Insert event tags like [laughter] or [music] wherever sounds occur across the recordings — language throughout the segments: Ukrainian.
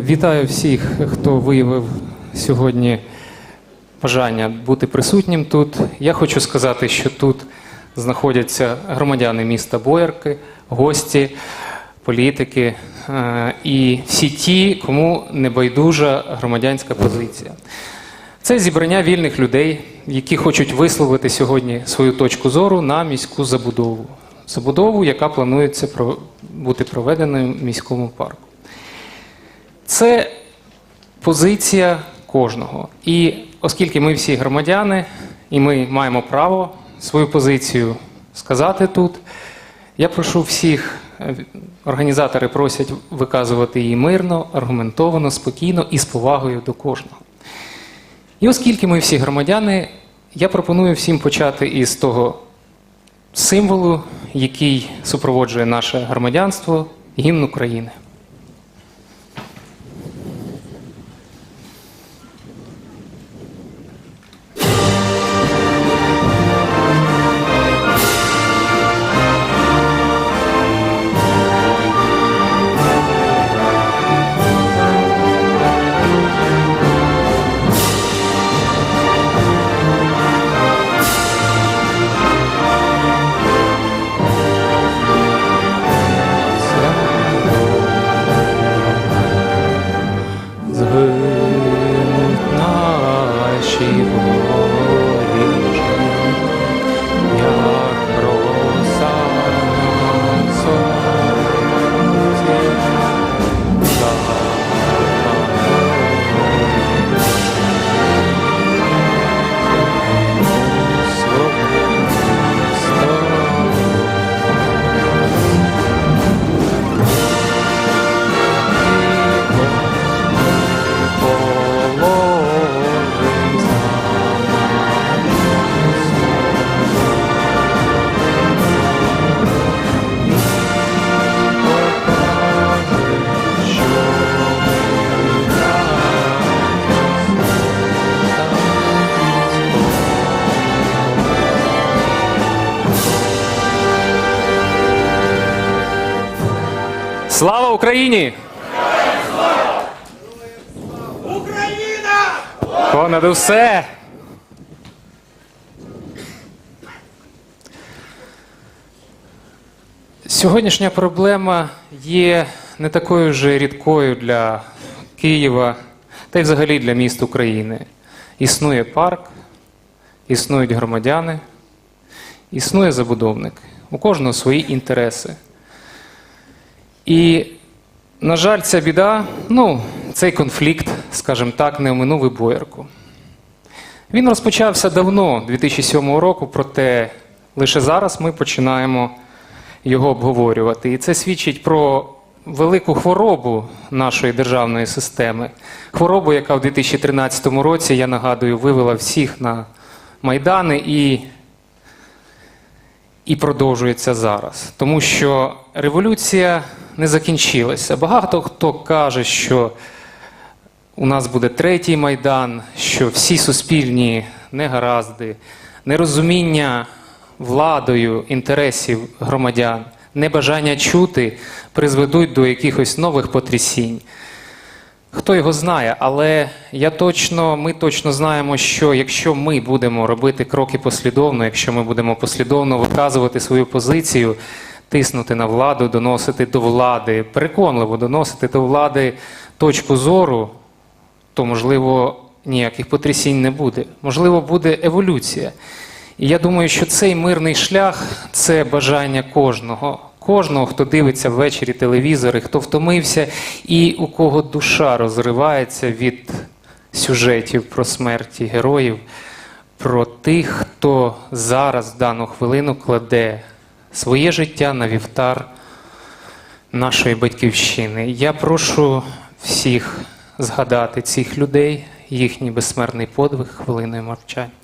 Вітаю всіх, хто виявив сьогодні бажання бути присутнім тут. Я хочу сказати, що тут знаходяться громадяни міста Боярки, гості, політики е, і всі ті, кому не байдужа громадянська позиція. Це зібрання вільних людей, які хочуть висловити сьогодні свою точку зору на міську забудову. Забудову, яка планується бути проведеною в міському парку. Це позиція кожного. І оскільки ми всі громадяни, і ми маємо право свою позицію сказати тут, я прошу всіх, е, організатори просять виказувати її мирно, аргументовано, спокійно і з повагою до кожного. І оскільки ми всі громадяни, я пропоную всім почати із того символу, який супроводжує наше громадянство, гімн України. Україні! Україна! Понад усе! Сьогоднішня проблема є не такою вже рідкою для Києва та й взагалі для міст України. Існує парк, існують громадяни, існує забудовник. У кожного свої інтереси. І, на жаль, ця біда, ну, цей конфлікт, скажімо так, не оминув і боярку. Він розпочався давно, 2007 року, проте лише зараз ми починаємо його обговорювати. І це свідчить про велику хворобу нашої державної системи. Хворобу, яка в 2013 році, я нагадую, вивела всіх на майдани і і продовжується зараз. Тому що революція не закінчилася. Багато хто каже, що у нас буде третій майдан, що всі суспільні негаразди, нерозуміння владою інтересів громадян, небажання чути призведуть до якихось нових потрясінь. Хто його знає, але я точно, ми точно знаємо, що якщо ми будемо робити кроки послідовно, якщо ми будемо послідовно виказувати свою позицію, тиснути на владу, доносити до влади, переконливо доносити до влади точку зору, то можливо ніяких потрясінь не буде. Можливо, буде еволюція. І я думаю, що цей мирний шлях це бажання кожного. Кожного, хто дивиться ввечері телевізори, хто втомився, і у кого душа розривається від сюжетів про смерті героїв, про тих, хто зараз в дану хвилину кладе своє життя на вівтар нашої батьківщини. Я прошу всіх згадати цих людей, їхній безсмертний подвиг хвилиною мовчання.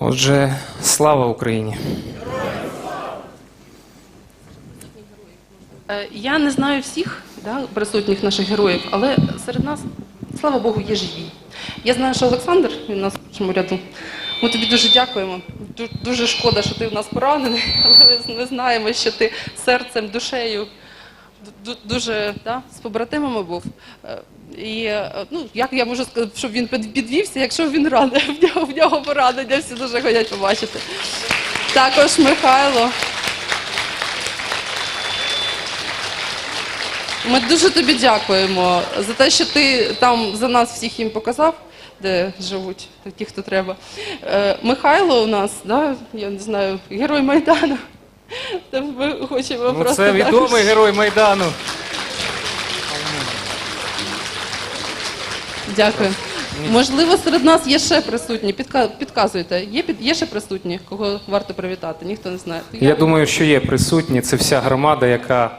Отже, слава Україні! Е, Я не знаю всіх да, присутніх наших героїв, але серед нас, слава Богу, є живі. Я знаю, що Олександр, він у нас в першому ряду. Ми тобі дуже дякуємо. Дуже шкода, що ти в нас поранений, [laughs] але ми- знаємо, що ти серцем, душею ду- ду- дуже да, з побратимами був. І е, ну, як я можу сказати, щоб він підвівся, якщо він радий, [laughs] в нього, в нього поранення, всі дуже хочуть побачити. Також Михайло. Ми дуже тобі дякуємо за те, що ти там за нас всіх їм показав, де живуть ті, хто треба. Е, Михайло у нас, да, я не знаю, герой Майдану. [laughs] Ми хочемо Ну, просто це відомий герой Майдану. Дякую. Можливо, серед нас є ще присутні. Підка- Підказуйте, є, під- є ще присутні, кого варто привітати, ніхто не знає. Я думаю, що є присутні. Це вся громада, яка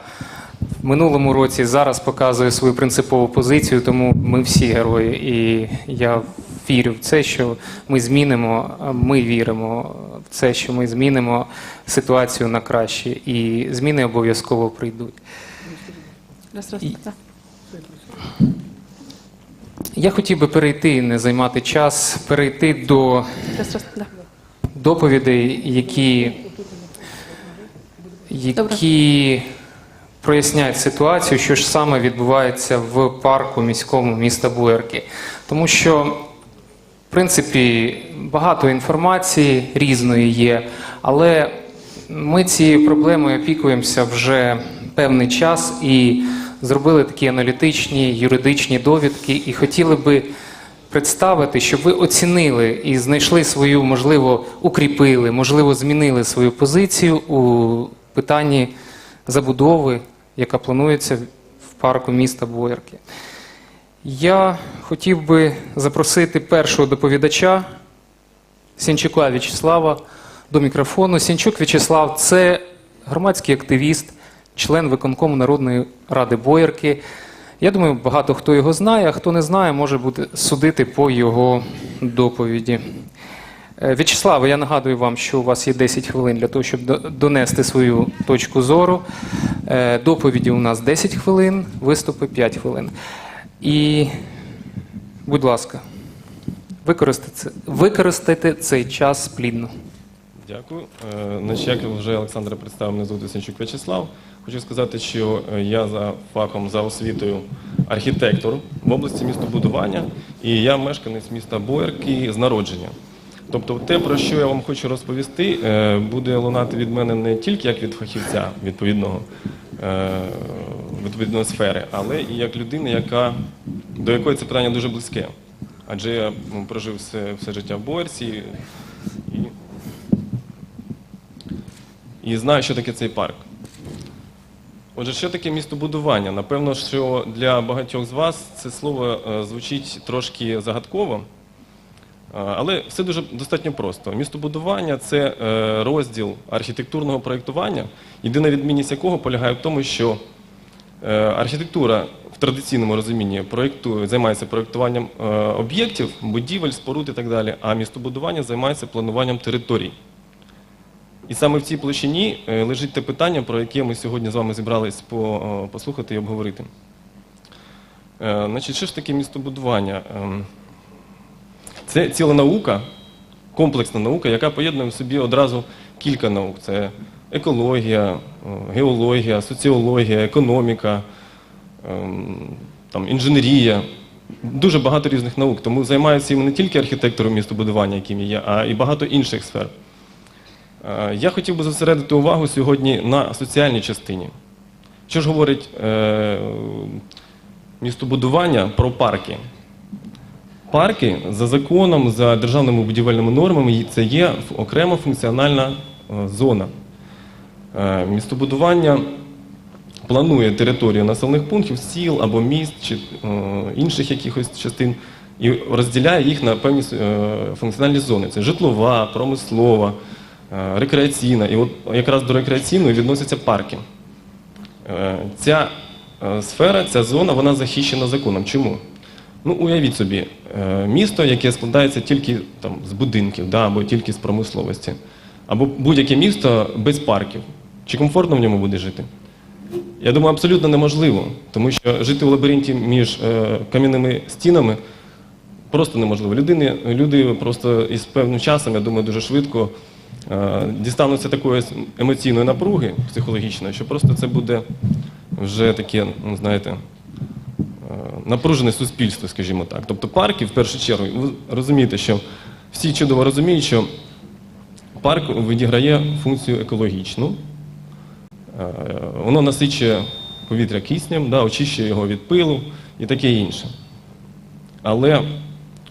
в минулому році зараз показує свою принципову позицію, тому ми всі герої. І я вірю в це, що ми змінимо. Ми віримо в це, що ми змінимо ситуацію на краще, і зміни обов'язково прийдуть. Раз, раз, так. Я хотів би перейти, не займати час, перейти до доповідей, які, які проясняють ситуацію, що ж саме відбувається в парку міському міста Буерки. Тому що, в принципі, багато інформації різної є, але ми цією проблемою опікуємося вже певний час і зробили такі аналітичні юридичні довідки, і хотіли би представити, щоб ви оцінили і знайшли свою, можливо, укріпили, можливо, змінили свою позицію у питанні забудови, яка планується в парку міста Боярки. Я хотів би запросити першого доповідача Сінчука В'ячеслава до мікрофону. Сінчук В'ячеслав це громадський активіст, член виконкому Народної ради Боярки. Я думаю, багато хто його знає, а хто не знає, може бути судити по його доповіді. Е, В'ячеславе, я нагадую вам, що у вас є 10 хвилин для того, щоб донести свою точку зору. Е, Доповіді у нас 10 хвилин, виступи 5 хвилин. І, будь ласка, використайте, використайте цей час плідно. Дякую. Е, Значить, як вже Олександр представив, мене звати Сенчук В'ячеслав. Хочу сказати, що е, я за фахом, за освітою архітектор в області містобудування, і я мешканець міста Боярки з народження. Тобто, те, про що я вам хочу розповісти, е, буде лунати від мене не тільки як від фахівця відповідного е, відповідної сфери, але і як людини, яка, до якої це питання дуже близьке. Адже я ну, прожив все, все життя в Боярці і і знаю, що таке цей парк. Отже, що таке містобудування? Напевно, що для багатьох з вас це слово е, звучить трошки загадково, е, але все дуже достатньо просто. Містобудування це е, розділ архітектурного проєктування, єдина відмінність якого полягає в тому, що архітектура в традиційному розумінні займається проєктуванням об'єктів, будівель, споруд і так далі, а містобудування займається плануванням територій. І саме в цій площині е, лежить те питання, про яке ми сьогодні з вами зібрались е, послухати і обговорити. Е, Значить, що ж таке містобудування? Ем, Це ціла наука, комплексна наука, яка поєднує в собі одразу кілька наук: це екологія, геологія, соціологія, економіка, ем, там, інженерія. Дуже багато різних наук. Тому займаються їм не тільки архітектори містобудування, яким є, а і багато інших сфер. Е, Я хотів би зосередити увагу сьогодні на соціальній частині. Що ж говорить е, містобудування про парки? Парки за законом, за державними будівельними нормами, це є окрема функціональна е, зона. Е, Містобудування планує територію населених пунктів, сіл або міст чи е, інших якихось частин і розділяє їх на певні е, функціональні зони. Це житлова, промислова, рекреаційна. І от якраз до рекреаційної відносяться парки. Е, Ця е, сфера, ця зона, вона захищена законом. Чому? Ну, уявіть собі, е, місто, яке складається тільки там, з будинків, да, або тільки з промисловості, або будь-яке місто без парків. Чи комфортно в ньому буде жити? Я думаю, абсолютно неможливо, тому що жити в лабіринті між е, кам'яними стінами просто неможливо. Людини, люди просто із певним часом, я думаю, дуже швидко е, дістануться такої емоційної напруги психологічної, що просто це буде вже таке, ну, знаєте, е, напружене суспільство, скажімо так. Тобто парки, в першу чергу, ви розумієте, що всі чудово розуміють, що парк відіграє функцію екологічну. Е, Воно насичує повітря киснем, да, очищує його від пилу і таке інше. Але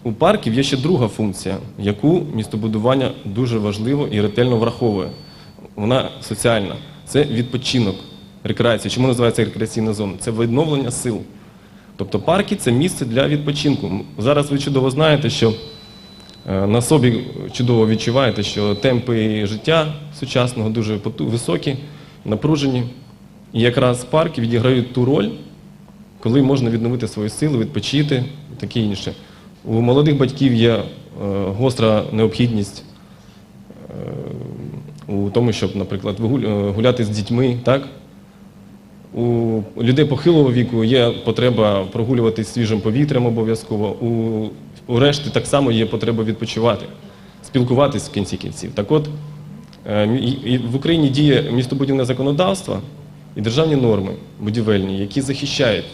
у парків є ще друга функція, яку містобудування дуже важливо і ретельно враховує. Вона соціальна. Це відпочинок, рекреація. Чому називається рекреаційна зона? Це відновлення сил. Тобто парки це місце для відпочинку. Зараз ви чудово знаєте, що е, на собі чудово відчуваєте, що темпи життя сучасного дуже високі, напружені. І якраз парки відіграють ту роль, коли можна відновити свої сили, відпочити і таке інше. У молодих батьків є е, гостра необхідність е, у тому, щоб, наприклад, е, гуляти з дітьми, так? У людей похилого віку є потреба прогулюватись свіжим повітрям обов'язково. У, у решти так само є потреба відпочивати, спілкуватись в кінці кінців. Так от, в Україні діє містобудівне законодавство і державні норми будівельні, які захищають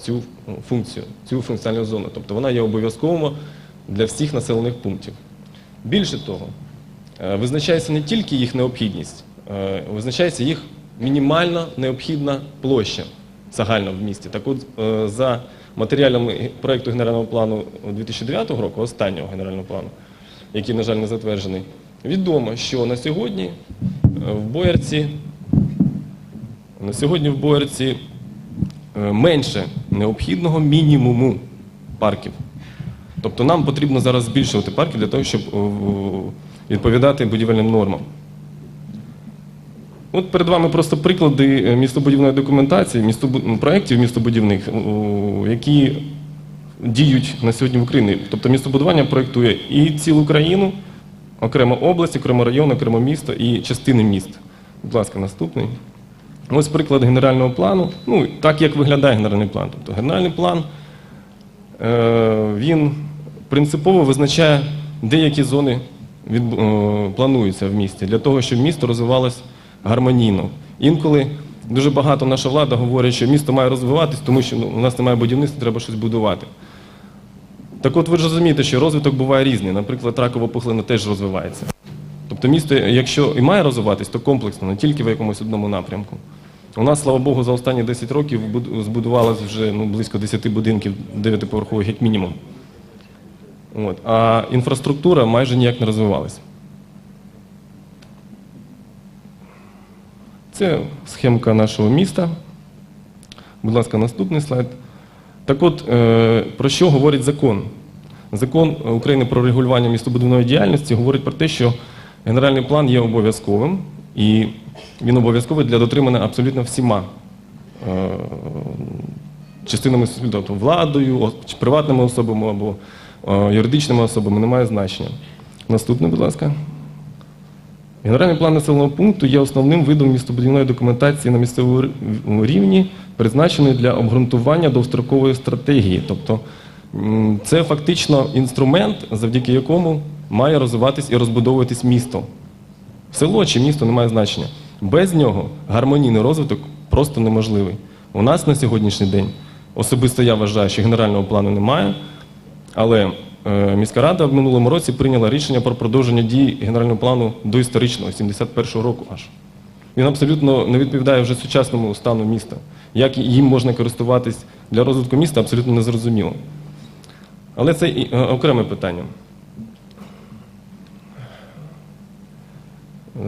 цю функцію, цю функціональну зону. Тобто вона є обов'язково для всіх населених пунктів. Більше того, е, визначається не тільки їх необхідність, е, визначається їх мінімальна необхідна площа загальна в місті. Так от, е, за матеріалами проєкту генерального плану 2009 року, останнього генерального плану, який, на жаль, не затверджений, відомо, що на сьогодні е, в Боярці на сьогодні в Боярці е, менше необхідного мінімуму парків. Тобто нам потрібно зараз збільшувати парки для того, щоб відповідати будівельним нормам. От перед вами просто приклади е, містобудівної документації, проєктів містобудівних, які діють на сьогодні в Україні. Тобто містобудування проєктує і цілу країну, окремо область, окремо район, окремо місто і частини міст. Будь ласка, наступний. Ось приклад генерального плану. Ну, так як виглядає генеральний план. Тобто генеральний план е, він принципово визначає, деякі зони е, плануються в місті для того, щоб місто розвивалось гармонійно. Інколи дуже багато наша влада говорить, що місто має розвиватись, тому що ну, у нас немає будівництва, треба щось будувати. Так от ви ж розумієте, що розвиток буває різний. Наприклад, ракова пухлина теж розвивається. Тобто місто, якщо і має розвиватись, то комплексно, не тільки в якомусь одному напрямку. У нас, слава Богу, за останні 10 років буд- збудувалось вже ну, близько 10 будинків 9-поверхових, як мінімум. От. А інфраструктура майже ніяк не розвивалась. Це схемка нашого міста. Будь ласка, наступний слайд. Так от, е, про що говорить закон? Закон України про регулювання містобудівної діяльності говорить про те, що генеральний план є обов'язковим, і він обов'язковий для дотримання абсолютно всіма е, частинами тобто владою, приватними особами або е, юридичними особами, немає значення. Наступний, будь ласка. Генеральний план населеного пункту є основним видом містобудівної документації на місцевому рівні, призначений для обґрунтування довгострокової стратегії. Тобто це фактично інструмент, завдяки якому має розвиватись і розбудовуватись місто. Село чи місто не має значення. Без нього гармонійний розвиток просто неможливий. У нас на сьогоднішній день особисто я вважаю, що генерального плану немає, але е, міська рада в минулому році прийняла рішення про продовження дії генерального плану до історичного, 71-го року аж. Він абсолютно не відповідає вже сучасному стану міста. Як їм можна користуватись для розвитку міста, абсолютно незрозуміло. Але це і, е, окреме питання.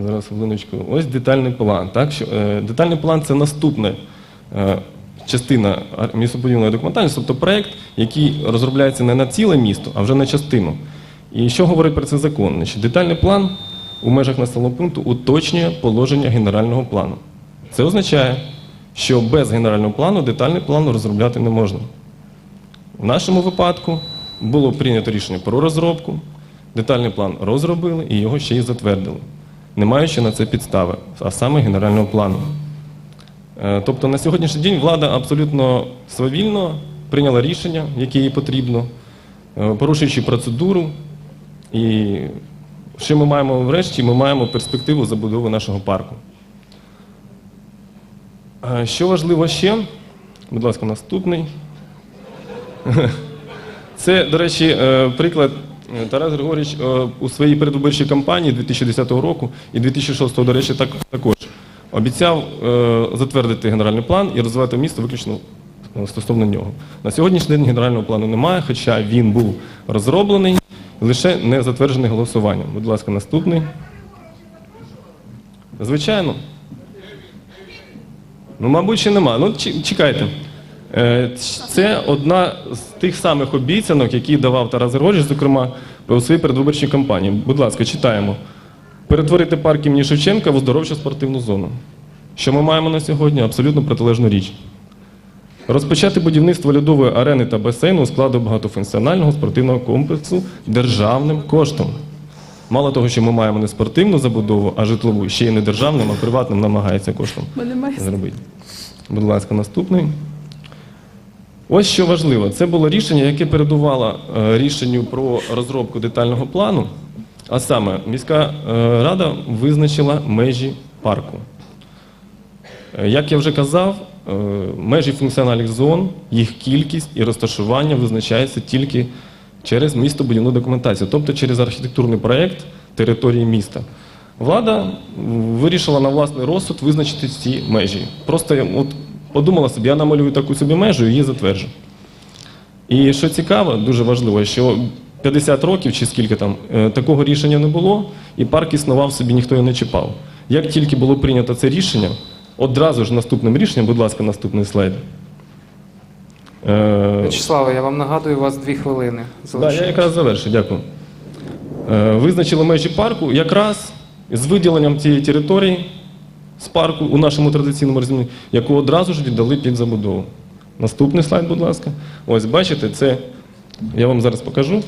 Зараз хвилиночку. Ось детальний план. Так? Що, е, детальний план це наступна е, частина містобудівної документації, тобто проєкт, який розробляється не на ціле місто, а вже на частину. І що говорить про це закон? Значить, детальний план у межах населеного пункту уточнює положення генерального плану. Це означає, що без генерального плану детальний план розробляти не можна. В нашому випадку було прийнято рішення про розробку, детальний план розробили і його ще й затвердили, не маючи на це підстави, а саме генерального плану. Е, Тобто на сьогоднішній день влада абсолютно свавільно прийняла рішення, яке їй потрібно, е, порушуючи процедуру. І що ми маємо врешті? Ми маємо перспективу забудови нашого парку. Е, Що важливо ще? Будь ласка, наступний. [laughs] Це, до речі, приклад Тарас Григорійович е, у своїй передвиборчій кампанії 2010 року і 2006, до речі, так, також обіцяв е, затвердити генеральний план і розвивати місто виключно е, стосовно нього. На сьогоднішній день генерального плану немає, хоча він був розроблений, лише не затверджений голосуванням. Будь ласка, наступний. Звичайно. Ну, мабуть, ще нема. Ну, чекайте. Е, Це одна з тих самих обіцянок, які давав Тарас Григорійович, зокрема, у своїй передвиборчій кампанії. Будь ласка, читаємо. Перетворити парк імені Шевченка в оздоровчу спортивну зону. Що ми маємо на сьогодні? Абсолютно протилежну річ. Розпочати будівництво льодової арени та басейну у складу багатофункціонального спортивного комплексу державним коштом. Мало того, що ми маємо не спортивну забудову, а житлову, ще й не державним, а приватним намагається коштом зробити. Будь ласка, наступний. Ось що важливо. Це було рішення, яке передувало е, рішенню про розробку детального плану. А саме, міська е, рада визначила межі парку. Е, Як я вже казав, межі функціональних зон, їх кількість і розташування визначається тільки через містобудівну документацію, тобто через архітектурний проєкт території міста. Влада вирішила на власний розсуд визначити ці межі. Просто от, подумала собі, я намалюю таку собі межу і її затверджу. І що цікаво, дуже важливо, що 50 років чи скільки там е, такого рішення не було, і парк існував собі, ніхто його не чіпав. Як тільки було прийнято це рішення, одразу ж наступним рішенням, будь ласка, наступний слайд. Е, Вячеславе, я вам нагадую, у вас дві хвилини. Да, я якраз завершу, дякую. Е, Визначили межі парку якраз з виділенням цієї території з парку у нашому традиційному розумінні, яку одразу ж віддали під забудову. Наступний слайд, будь ласка. Ось бачите, це я вам зараз покажу.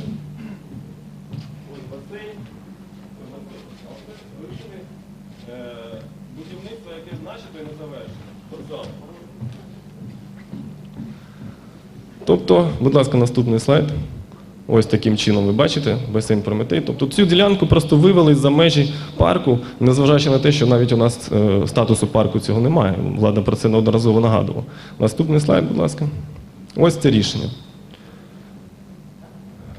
Тобто, будь ласка, наступний слайд. Ось таким чином ви бачите басейн Прометей. Тобто цю ділянку просто вивели за межі парку, незважаючи на те, що навіть у нас е, статусу парку цього немає. Влада про це неодноразово нагадувала. Наступний слайд, будь ласка. Ось це рішення.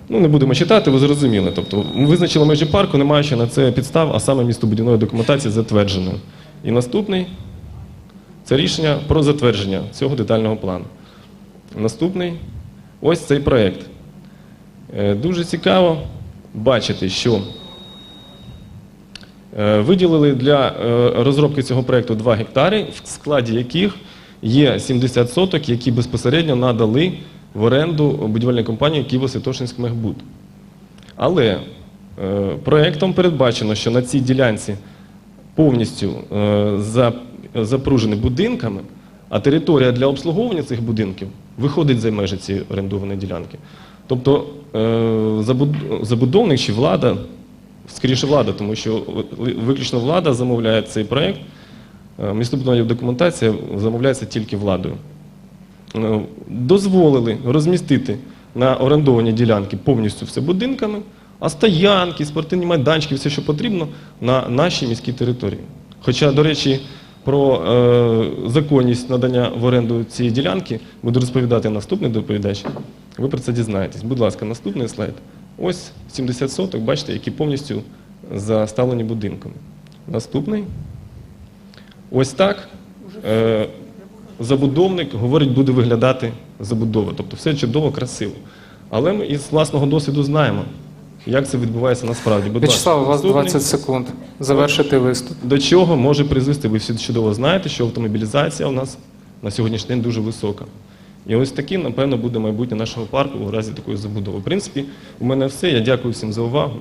Ну, не будемо читати, ви зрозуміли. Тобто, визначили межі парку, не маючи на це підстав, а саме містобудівної документації затвердженою. І наступний це рішення про затвердження цього детального плану. Наступний ось цей проєкт. Е, Дуже цікаво бачити, що е, виділили для е, розробки цього проєкту 2 гектари, в складі яких є 70 соток, які безпосередньо надали в оренду будівельній компанії Києво-Святошинськ Мехбуд. Але проєктом передбачено, що на цій ділянці повністю запружені будинками, а територія для обслуговування цих будинків виходить за межі цієї орендованої ділянки. Тобто е, забудовник чи влада, скоріше влада, тому що виключно влада замовляє цей проєкт, е, містобудівна документація замовляється тільки владою. Е, Дозволили розмістити на орендовані ділянки повністю все будинками, а стоянки, спортивні майданчики, все, що потрібно, на нашій міській території. Хоча, до речі, про е, законність надання в оренду цієї ділянки буде розповідати наступний доповідач. Ви про це дізнаєтесь. Будь ласка, наступний слайд. Ось 70 соток, бачите, які повністю заставлені будинками. Наступний. Ось так. Е, забудовник говорить, буде виглядати забудова. Тобто все чудово, красиво. Але ми із власного досвіду знаємо, як це відбувається насправді. Будь Вячеслав, у вас наступний. 20 секунд. Завершити виступ. До чого може призвести? Ви всі чудово знаєте, що автомобілізація у нас на сьогоднішній день дуже висока. І ось таким, напевно, буде майбутнє нашого парку у разі такої забудови. В принципі, у мене все. Я дякую всім за увагу.